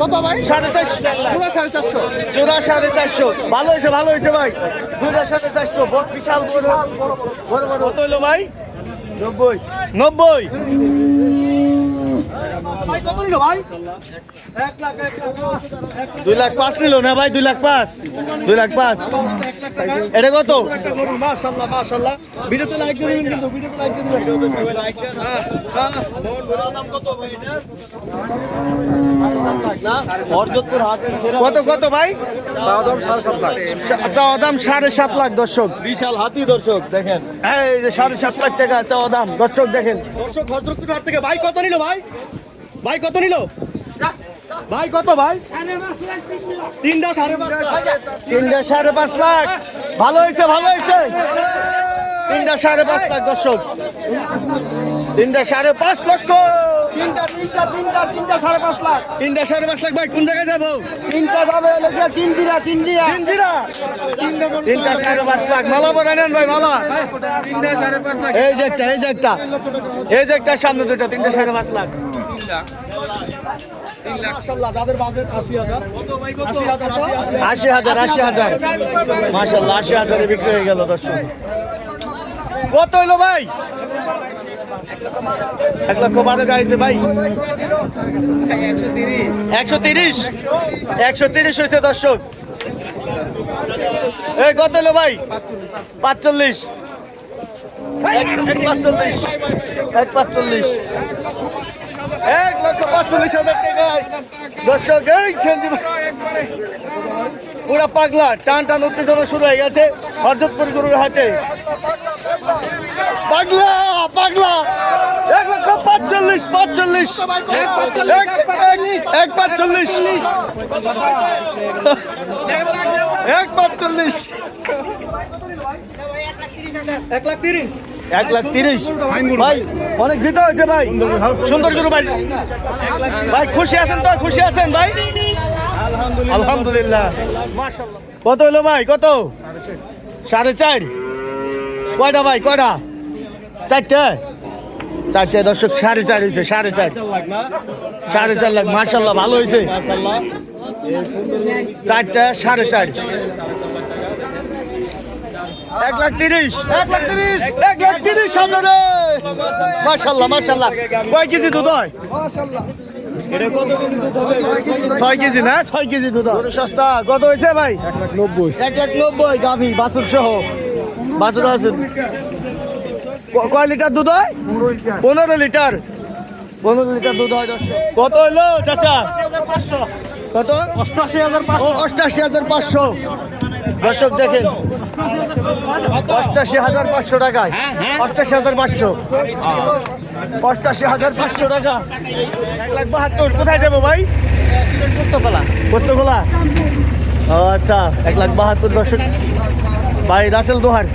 কত ভাই সাড়ে চারশো জোড়া সাড়ে চারশো ভালো হয়েছে ভালো হয়েছে ভাই জোড়া সাড়ে চারশো বিশাল বড় বড় বড় ভাই নব্বই নব্বই। দুই লাখ পাঁচ নিল না ভাই? দুই লাখ পাঁচ। দুই লাখ পাঁচ। এটা কত? মাশাআল্লাহ মাশাআল্লাহ। ভিডিওতে লাইক দিয়ে দিবেন কিন্তু ভিডিওতে লাইক দিয়ে দিবেন। হ্যাঁ হ্যাঁ কত কত ভাই? চাওয়া দাম সাড়ে সাত লাখ দর্শক। বিশাল হাতি দর্শক দেখেন। এই যে সাড়ে সাত লাখ টাকা চাওয়া দাম দর্শক দেখেন। দর্শক হজরতপুর হাট থেকে ভাই কত নিল ভাই? ভাই কত নিল? ভাই কত ভাই? তিনটা সাড়ে পাঁচ লাখ। তিনটা সাড়ে পাঁচ লাখ। ভালো হয়েছে ভালো হয়েছে। তিনটা সাড়ে পাঁচ লাখ দর্শক। তিনটা সাড়ে পাঁচ লক্ষ। তিনটা তিনটা তিনটা তিনটা সাড়ে পাঁচ লাখ। তিনটা সাড়ে পাঁচ লাখ ভাই কোন জায়গায় যাব? তিনটা যাবে লোকে চিনজিরা চিনজিরা। তিনজিরা তিনটা সাড়ে পাঁচ লাখ। মালা বলে নেন ভাই মালা। এই যে একটা এই যে একটা। এই যে একটা সামনে দুটো তিনটা সাড়ে পাঁচ লাখ। আশি হাজার। আশি হাজার আশি আশি আশি হাজার আশি হাজার। মাসাল্লাহ আশি হাজারে বিক্রি হয়ে গেল দর্শক। কত হইল ভাই? এক লক্ষ বারো গাইছে ভাই। একশো তিরিশ। একশো তিরিশ হয়েছে দর্শক। এই কত হলো ভাই? পাঁচচল্লিশ। এক পাঁচচল্লিশ। এক পাঁচচল্লিশ। এক লক্ষ পাঁচচল্লিশ হাজার টাকায় দর্শক, এই পুরা পাগলা, টান টান উত্তেজনা শুরু হয়ে গেছে হরজতপুর গুরুর হাতে পাগলা পাগলা। এক লক্ষ পাঁচচল্লিশ পাঁচচল্লিশ। এক পাঁচচল্লিশ। এক পাঁচচল্লিশ। এক লাখ তিরিশ। এক লাখ তিরিশ। ভাই, অনেক জিতে হয়েছে ভাই। সুন্দর গুরু ভাই। ভাই, খুশি আছেন তো? খুশি আছেন ভাই? আলহামদুলিল্লাহ। কত হলো ভাই? কত? সাড়ে চার। কয়টা ভাই? কয়টা? চারটে? চারটে দর্শক, সাড়ে চার হয়েছে, সাড়ে চার। সাড়ে চার লাখ মার্শাল্লাহ ভালো হয়েছে। চারটা, সাড়ে চার। এক লাখ তিরিশ। এক লাখ তিরিশ। এক লাখ তিরিশ হাজারে। মার্শাল্লাহ মার্শাল্লাহ কয় কেজি দুধ হয়? ছয় কেজি না? ছয় কেজি দুধ হয়। সস্তা। কত হয়েছে ভাই? এক লাখ নব্বই। এক লাখ নব্বই গাভি বাছুর সহ। বাছুর আছে। কয় লিটার দুধ হয়? পনেরো লিটার। পনেরো লিটার দুধ হয় দর্শক। কত হলো চাচা? কত? অষ্টআশি হাজার অষ্টাশি হাজার পাঁচশো। দর্শক দেখেন অষ্টাশি হাজার পাঁচশো টাকায় অষ্টাশি হাজার পাঁচশো। অষ্টাশি হাজার পাঁচশো টাকা। এক লাখ বাহাত্তর কোথায় যাব ভাই? পোস্তকলা পোস্তকলা ও আচ্ছা এক লাখ বাহাত্তর দর্শক। ভাই রাসেল দোহার।